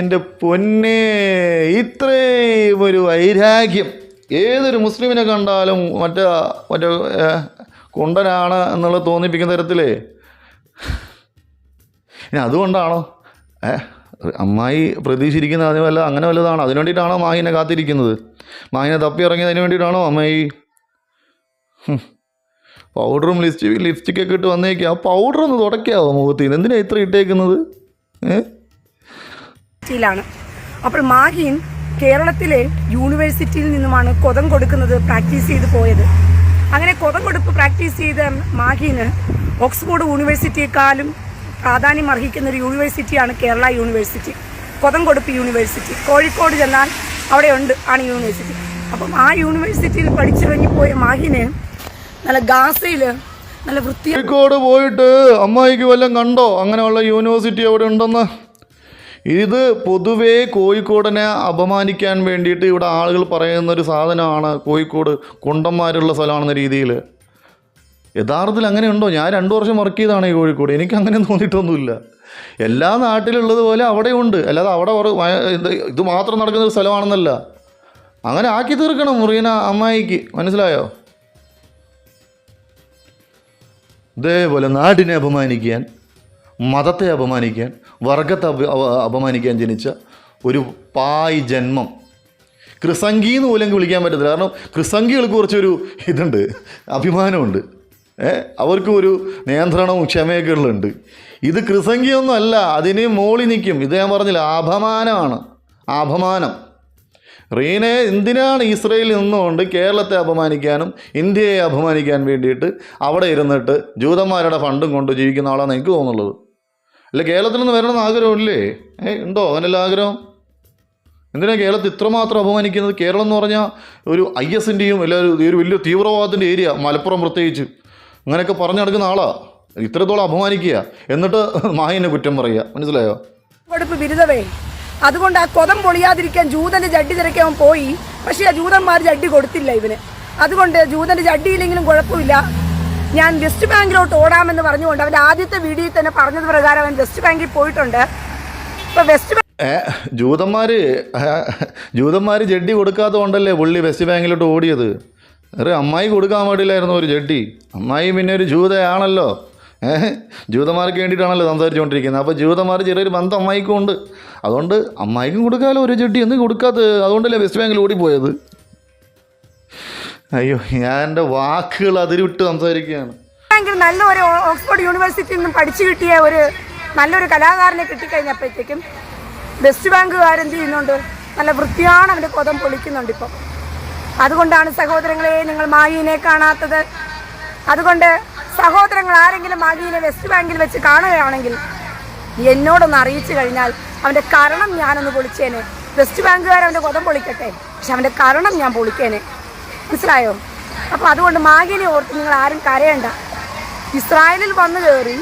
എന്റെ പൊന്നെ ഇത്രയും ഒരു വൈരാഗ്യം. ഏതൊരു മുസ്ലിമിനെ കണ്ടാലും മറ്റേ മറ്റേ കൊണ്ടനാണ് എന്നുള്ളത് തോന്നിപ്പിക്കുന്ന തരത്തിലേ. ഇനി അതുകൊണ്ടാണോ അമ്മായി പ്രതീക്ഷിച്ചിരിക്കുന്ന അതിന് വല്ല അങ്ങനെ വല്ലതാണോ? അതിന് വേണ്ടിയിട്ടാണോ മാഹിനെ കാത്തിരിക്കുന്നത്? മാഹിനെ തപ്പി ഇറങ്ങിയത് അതിന് വേണ്ടിയിട്ടാണോ അമ്മായി? പൗഡറും ലിപ്സ്റ്റിക് ലിപ്സ്റ്റിക്കൊക്കെ ഇട്ട് വന്നേക്കുക ആ പൗഡർ ഒന്ന് തുടക്കാവോ മുഖത്തിന് എന്തിനാ ഇത്ര ഇട്ടേക്കുന്നത്? ഏ? യൂണിവേഴ്സിറ്റിയിലാണ് അപ്പോൾ മാഹിൻ കേരളത്തിലെ യൂണിവേഴ്സിറ്റിയിൽ നിന്നുമാണ് കൊതം കൊടുക്കുന്നത് പ്രാക്ടീസ് ചെയ്ത് പോയത്. അങ്ങനെ കൊതം കൊടുപ്പ് പ്രാക്ടീസ് ചെയ്ത മാഹിന് ഓക്സ്ഫോർഡ് യൂണിവേഴ്സിറ്റിയെക്കാളും പ്രാധാന്യം അർഹിക്കുന്ന ഒരു യൂണിവേഴ്സിറ്റിയാണ് കേരള യൂണിവേഴ്സിറ്റി. കൊതംകൊടുപ്പ് യൂണിവേഴ്സിറ്റി. കോഴിക്കോട് ചെന്നാൽ അവിടെയുണ്ട് ആണ് യൂണിവേഴ്സിറ്റി. അപ്പം ആ യൂണിവേഴ്സിറ്റിയിൽ പഠിച്ചിറങ്ങിപ്പോയ മാഹിന് നല്ല ഗാസയിൽ നല്ല വൃത്തി കോഴിക്കോട് പോയിട്ട് അമ്മായിക്ക് വല്ലതും കണ്ടോ? അങ്ങനെയുള്ള യൂണിവേഴ്സിറ്റി അവിടെ ഉണ്ടെന്ന്. ഇത് പൊതുവേ കോഴിക്കോടിനെ അപമാനിക്കാൻ വേണ്ടിയിട്ട് ഇവിടെ ആളുകൾ പറയുന്ന ഒരു സാധനമാണ് കോഴിക്കോട് കുണ്ടന്മാരുള്ള സ്ഥലമാണെന്ന രീതിയിൽ. യഥാർത്ഥത്തിൽ അങ്ങനെയുണ്ടോ? ഞാൻ രണ്ടു വർഷം വർക്ക് ചെയ്താണ് ഈ കോഴിക്കോട്. എനിക്ക് അങ്ങനെ തോന്നിയിട്ടൊന്നുമില്ല. എല്ലാ നാട്ടിലുള്ളതുപോലെ അവിടെയുണ്ട്. അല്ലാതെ അവിടെ ഇത് മാത്രം നടക്കുന്ന ഒരു സ്ഥലമാണെന്നല്ല. അങ്ങനെ ആക്കി തീർക്കണം മുറീന അമ്മായിക്ക്. മനസ്സിലായോ? ഇതേപോലെ നാടിനെ അപമാനിക്കാൻ മതത്തെ അപമാനിക്കാൻ വർഗത്തെ അപ അപ- അപമാനിക്കാൻ ജനിച്ച ഒരു പായ് ജന്മം. ക്രിസംഗി എന്ന് വിളിക്കാൻ പറ്റത്തില്ല. കാരണം ക്രിസംഗികൾക്ക് കുറച്ചൊരു ഇതുണ്ട്. അഭിമാനമുണ്ട്. അവർക്കും ഒരു നിയന്ത്രണവും ക്ഷമയൊക്കെ ഉള്ളുണ്ട്. ഇത് കൃസംഗിയൊന്നും അല്ല. അതിന് മോളി നിൽക്കും. ഇത് ഞാൻ പറഞ്ഞില്ല അപമാനമാണ് അപമാനം റീനെ എന്തിനാണ് ഇസ്രയേലിൽ നിന്നുകൊണ്ട് കേരളത്തെ അപമാനിക്കാനും ഇന്ത്യയെ അപമാനിക്കാൻ വേണ്ടിയിട്ട് അവിടെ ഇരുന്നിട്ട് ജൂതന്മാരുടെ ഫണ്ടും കൊണ്ട് ജീവിക്കുന്ന ആളാണ് എനിക്ക് തോന്നുന്നത്. അല്ല കേരളത്തിൽ നിന്ന് വരണമെന്ന് ആഗ്രഹമില്ലേ? ഏ ഉണ്ടോ? അങ്ങനെയല്ല ആഗ്രഹം? എന്തിനാണ് കേരളത്തിൽ ഇത്രമാത്രം അപമാനിക്കുന്നത്? കേരളം എന്ന് പറഞ്ഞാൽ ഒരു ഐ എസിന്റെയും അല്ലെങ്കിൽ ഒരു വലിയ തീവ്രവാദത്തിന്റെ ഏരിയ മലപ്പുറം പ്രത്യേകിച്ച്. അങ്ങനെയൊക്കെ പറഞ്ഞു നടക്കുന്ന ആളാ. ഇത്രത്തോളം അപമാനിക്കുക. എന്നിട്ട് മാഹിനെ കുറ്റം പറയുക. മനസ്സിലായോ? കൊടുപ്പ് ബിരുദവേ. അതുകൊണ്ട് ആ കൊതം പൊളിയാതിരിക്കാൻ ജൂതന്റെ ജഡ്ഡി തിരക്കാൻ പോയി. പക്ഷേ ആ ജൂതന്മാർ ജഡ്ഡി കൊടുത്തില്ല ഇവന്. അതുകൊണ്ട് ജൂതന്റെ ജഡ്ഡിയില്ലെങ്കിലും കുഴപ്പമില്ല. ഞാൻ വെസ്റ്റ് ബാങ്കിലോട്ട് ഓടാമെന്ന് പറഞ്ഞുകൊണ്ട് അവന്റെ ആദ്യത്തെ വീഡിയോയിൽ തന്നെ പറഞ്ഞത് പ്രകാരം അവൻ വെസ്റ്റ് ബാങ്കിൽ പോയിട്ടുണ്ട്. ജൂതന്മാര് വെസ്റ്റ് ജൂതന്മാർ ജൂതന്മാർ ജഡ്ഡി കൊടുക്കാത്തതുകൊണ്ടല്ലേ പുള്ളി വെസ്റ്റ് ബാങ്കിലോട്ട് ഓടിയത്? ഒരു അമ്മായി കൊടുക്കാൻ പാടില്ലായിരുന്നു ഒരു ജഡ്ഡി. അമ്മായി പിന്നെ ഒരു ജൂതയാണല്ലോ. ഏഹ് ജൂതന്മാർക്ക് വേണ്ടിയിട്ടാണല്ലോ സംസാരിച്ചുകൊണ്ടിരിക്കുന്നത്. അപ്പോൾ ജൂതന്മാർ ചെറിയൊരു ബന്ധം അമ്മായിക്കും ഉണ്ട് അതുകൊണ്ട് അമ്മായിക്കും കൊടുക്കാമല്ലോ ഒരു ജഡ്ഡി. ഒന്നും കൊടുക്കാത്തത് അതുകൊണ്ടല്ലേ വെസ്റ്റ് ബാങ്കിൽ ഓടിപ്പോയത്? അയ്യോ ഞാൻ എന്റെ വാക്കുകൾ അതിരുവിട്ട് സംസാരിക്കുകയാണ്. നല്ലൊരു ഓക്സ്ഫോർഡ് യൂണിവേഴ്സിറ്റിയിൽ നിന്നും പഠിച്ചു കിട്ടിയ ഒരു നല്ലൊരു കലാകാരനെ കിട്ടിക്കഴിഞ്ഞപ്പോഴത്തേക്കും വെസ്റ്റ് ബാങ്കുകാരെന്ത് ചെയ്യുന്നുണ്ട്? നല്ല വൃത്തിയാണ് അവന്റെ കൊതം പൊളിക്കുന്നുണ്ട് ഇപ്പം അതുകൊണ്ടാണ് സഹോദരങ്ങളെ നിങ്ങൾ മാഗീനെ കാണാത്തത്. അതുകൊണ്ട് സഹോദരങ്ങൾ ആരെങ്കിലും മാഗീനെ വെസ്റ്റ് ബാങ്കിൽ വെച്ച് കാണുകയാണെങ്കിൽ എന്നോടൊന്ന് അറിയിച്ചു കഴിഞ്ഞാൽ അവന്റെ കരണം ഞാനൊന്ന് പൊളിച്ചേനെ. വെസ്റ്റ് ബാങ്കുകാർ അവന്റെ കൊതം പൊളിക്കട്ടെ. പക്ഷെ അവന്റെ കരണം ഞാൻ പൊളിക്കേനെ. മനസ്സിലായോ? അപ്പോൾ അതുകൊണ്ട് മാഗീനെ ഓർത്ത് നിങ്ങൾ ആരും കരയണ്ട. ഇസ്രായേലിൽ വന്നു കയറി.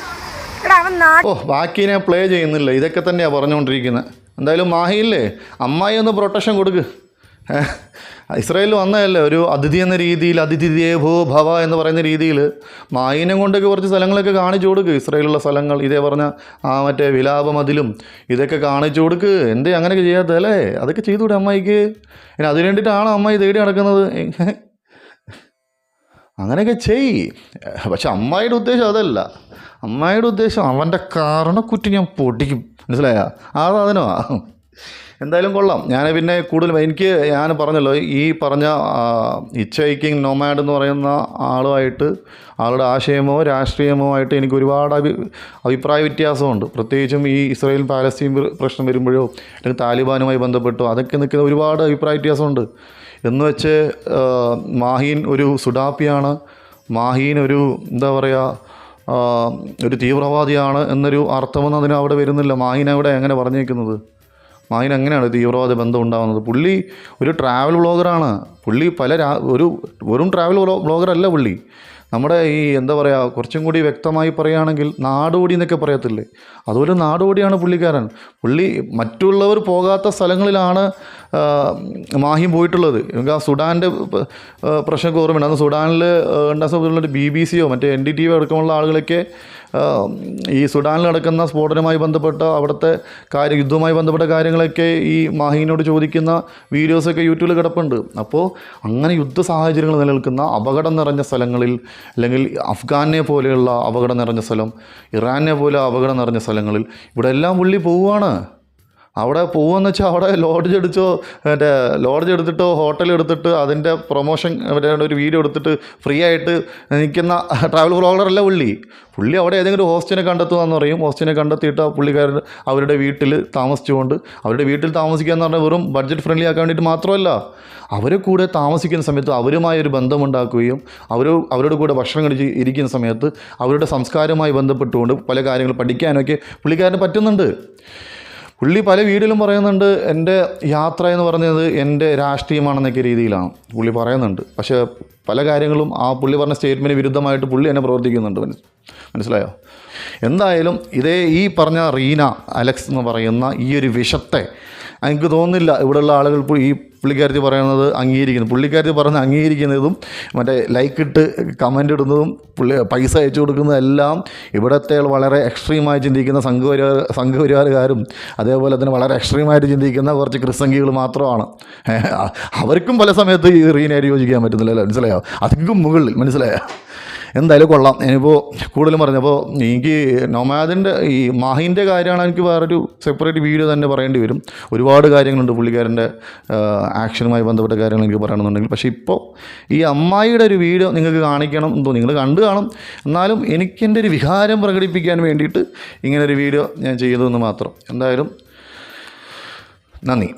എടാ അവൻ ഓ ബാക്കിനെ പ്ലേ ചെയ്യുന്നില്ല. ഇതൊക്കെ തന്നെയാണ് പറഞ്ഞുകൊണ്ടിരിക്കുന്നത് എന്തായാലും മാഹിയില്ലേ? അമ്മായി ഒന്ന് പ്രൊട്ടക്ഷൻ കൊടുക്ക്. ഇസ്രായേലിൽ വന്നതല്ലേ ഒരു അതിഥി എന്ന രീതിയിൽ അതിഥി ദേവോ ഭവ എന്ന് പറയുന്ന രീതിയിൽ മായിനം കൊണ്ടൊക്കെ കുറച്ച് സ്ഥലങ്ങളൊക്കെ കാണിച്ചു കൊടുക്കുക ഇസ്രായേലുള്ള സ്ഥലങ്ങൾ ഇതേ പറഞ്ഞ ആ മറ്റേ വിലാപമതിലും ഇതൊക്കെ കാണിച്ചു കൊടുക്ക്. എന്തേ അങ്ങനെയൊക്കെ ചെയ്യാത്തല്ലേ അതൊക്കെ ചെയ്തു ചെയ്തുകൂടെ അമ്മായിക്ക്? ഇനി അതിന് വേണ്ടിയിട്ടാണോ അമ്മായി തേടി നടക്കുന്നത്? അങ്ങനെയൊക്കെ ചെയ്. പക്ഷെ അമ്മായിയുടെ ഉദ്ദേശം അതല്ല. അമ്മായിയുടെ ഉദ്ദേശം അവന്റെ കാരണക്കുറ്റി ഞാൻ പൊട്ടിക്കും. മനസ്സിലായ? ആ സാധനമാണ് എന്തായാലും കൊള്ളാം. ഞാൻ പിന്നെ കൂടുതലും എനിക്ക് ഞാൻ പറഞ്ഞല്ലോ ഈ പറഞ്ഞ ഇച്ചൈക്കിങ് നൊമാഡ് എന്ന് പറയുന്ന ആളുമായിട്ട് ആളുടെ ആശയമോ രാഷ്ട്രീയമോ ആയിട്ട് എനിക്ക് ഒരുപാട് അഭി അഭിപ്രായ വ്യത്യാസമുണ്ട്. പ്രത്യേകിച്ചും ഈ ഇസ്രായേൽ പാലസ്തീൻ പ്രശ്നം വരുമ്പോഴോ അല്ലെങ്കിൽ താലിബാനുമായി ബന്ധപ്പെട്ടോ അതൊക്കെ നിൽക്കുന്ന ഒരുപാട് അഭിപ്രായ വ്യത്യാസമുണ്ട്. എന്ന് വെച്ച് മാഹീൻ ഒരു സുഡാപ്പിയാണ്. മാഹീൻ ഒരു എന്താ പറയുക ഒരു തീവ്രവാദിയാണ് എന്നൊരു അർത്ഥമൊന്നും അതിന് അവിടെ വരുന്നില്ല. മാഹീൻ അവിടെ എങ്ങനെ പറഞ്ഞേക്കുന്നത്? മാഹിന് എങ്ങനെയാണ് തീവ്രവാദ ബന്ധം ഉണ്ടാകുന്നത് പുള്ളി ഒരു ട്രാവൽ വ്ളോഗറാണ് പുള്ളി പല രാ ഒരു വെറും ട്രാവൽ വ്ളോഗറല്ല പുള്ളി. നമ്മുടെ ഈ എന്താ പറയുക കുറച്ചും കൂടി വ്യക്തമായി പറയുകയാണെങ്കിൽ നാടോടി എന്നൊക്കെ പറയത്തില്ലേ? അതുപോലെ നാടോടിയാണ് പുള്ളിക്കാരൻ. പുള്ളി മറ്റുള്ളവർ പോകാത്ത സ്ഥലങ്ങളിലാണ് മാഹിം പോയിട്ടുള്ളത്. എനിക്ക് ആ സുഡാന്റെ പ്രശ്നമൊക്കെ ഓർമ്മയുണ്ട്. അന്ന് സുഡാനിൽ ഉണ്ടാകുന്ന ബി ബി സിയോ മറ്റേ എൻ ഡി ടി വി അടക്കമുള്ള ആളുകളൊക്കെ ഈ സുഡാനിൽ നടക്കുന്ന സ്ഫോടനവുമായി ബന്ധപ്പെട്ട അവിടുത്തെ കാര്യ യുദ്ധവുമായി ബന്ധപ്പെട്ട കാര്യങ്ങളൊക്കെ ഈ മാഹിനോട് ചോദിക്കുന്ന വീഡിയോസൊക്കെ യൂട്യൂബിൽ കിടപ്പുണ്ട്. അപ്പോൾ അങ്ങനെ യുദ്ധ സാഹചര്യങ്ങൾ നിലനിൽക്കുന്ന അപകടം നിറഞ്ഞ സ്ഥലങ്ങളിൽ അല്ലെങ്കിൽ അഫ്ഗാനെ പോലെയുള്ള അപകടം നിറഞ്ഞ സ്ഥലം ഇറാനെ പോലെ അപകടം നിറഞ്ഞ സ്ഥലങ്ങളിൽ ഇവിടെ എല്ലാം പുള്ളി പോവുകയാണ്. അവിടെ പോകുമെന്ന് വെച്ചാൽ അവിടെ ലോഡ്ജ് എടുത്തോ മറ്റേ ലോഡ്ജ് എടുത്തിട്ടോ ഹോട്ടൽ എടുത്തിട്ട് അതിന്റെ പ്രൊമോഷൻ മറ്റേ ഒരു വീഡിയോ എടുത്തിട്ട് ഫ്രീ ആയിട്ട് നിൽക്കുന്ന ട്രാവൽ വ്ളോഗറല്ല പുള്ളി. പുള്ളി അവിടെ ഏതെങ്കിലും ഹോസ്റ്റിനെ കണ്ടെത്തുകയെന്ന് പറയും. ഹോസ്റ്റിനെ കണ്ടെത്തിയിട്ട് ആ പുള്ളിക്കാരൻ അവരുടെ വീട്ടിൽ താമസിച്ചുകൊണ്ട് അവരുടെ വീട്ടിൽ താമസിക്കുക എന്ന് പറഞ്ഞാൽ വെറും ബഡ്ജറ്റ് ഫ്രണ്ട്ലി ആക്കാൻ വേണ്ടിയിട്ട് മാത്രമല്ല അവരെ കൂടെ താമസിക്കുന്ന സമയത്ത് അവരുമായി ഒരു ബന്ധമുണ്ടാക്കുകയും അവർ അവരുടെ കൂടെ ഭക്ഷണം കഴിച്ച് ഇരിക്കുന്ന സമയത്ത് അവരുടെ സംസ്കാരവുമായി ബന്ധപ്പെട്ടുകൊണ്ട് പല കാര്യങ്ങൾ പഠിക്കാനൊക്കെ പുള്ളിക്കാരന് പറ്റുന്നുണ്ട്. പുള്ളി പല വീഡിയോയിലും പറയുന്നുണ്ട് എന്റെ യാത്ര എന്ന് പറഞ്ഞത് എന്റെ രാഷ്ട്രീയമാണെന്നൊക്കെ രീതിയിലാണ്. പുള്ളി പറയുന്നുണ്ട്. പക്ഷേ പല കാര്യങ്ങളും ആ പുള്ളി പറഞ്ഞ സ്റ്റേറ്റ്മെന്റ് വിരുദ്ധമായിട്ട് പുള്ളി എന്നെ പ്രവർത്തിക്കുന്നുണ്ട്. മനസ് മനസ്സിലായോ? എന്തായാലും ഇതേ ഈ പറഞ്ഞ റീന അലക്സ് എന്ന് പറയുന്ന ഈ ഒരു വിഷത്തെ എനിക്ക് തോന്നുന്നില്ല ഇവിടെയുള്ള ആളുകൾ ഈ പുള്ളിക്കാരത്തി പറയുന്നത് അംഗീകരിക്കുന്നു. പുള്ളിക്കാരത്തി പറഞ്ഞ് അംഗീകരിക്കുന്നതും മറ്റേ ലൈക്ക് ഇട്ട് കമന്റ് ഇടുന്നതും പുള്ളി പൈസ അയച്ചു കൊടുക്കുന്നതും എല്ലാം ഇവിടത്തെ വളരെ എക്സ്ട്രീമായി ചിന്തിക്കുന്ന സംഘപരിവാര സംഘപരിവാരക്കാരും അതേപോലെ തന്നെ വളരെ എക്സ്ട്രീമായിട്ട് ചിന്തിക്കുന്ന കുറച്ച് ക്രിസ്സംഗികൾ മാത്രമാണ്. അവർക്കും പല സമയത്ത് ഈ റീനായിട്ട് യോജിക്കാൻ പറ്റുന്നില്ലല്ലോ. മനസ്സിലായോ? അതിക്കും മുകളിൽ. മനസ്സിലായോ? എന്തായാലും കൊള്ളാം. ഞാനിപ്പോൾ കൂടുതലും പറഞ്ഞപ്പോൾ എനിക്ക് നൊമാദിന്റെ ഈ മാഹിന്റെ കാര്യമാണ് എനിക്ക് വേറൊരു സെപ്പറേറ്റ് വീഡിയോ തന്നെ പറയേണ്ടി വരും. ഒരുപാട് കാര്യങ്ങളുണ്ട് പുള്ളിക്കാരന്റെ ആക്ഷനുമായി ബന്ധപ്പെട്ട കാര്യങ്ങൾ എനിക്ക് പറയണമെന്നുണ്ടെങ്കിൽ. പക്ഷേ ഇപ്പോൾ ഈ അമ്മായിയുടെ ഒരു വീഡിയോ നിങ്ങൾക്ക് കാണിക്കണം എന്തോ നിങ്ങൾ കണ്ടു കാണും. എന്നാലും എനിക്കെന്റെ ഒരു വികാരം പ്രകടിപ്പിക്കാൻ വേണ്ടിയിട്ട് ഇങ്ങനൊരു വീഡിയോ ഞാൻ ചെയ്തതെന്ന് മാത്രം. എന്തായാലും നന്ദി.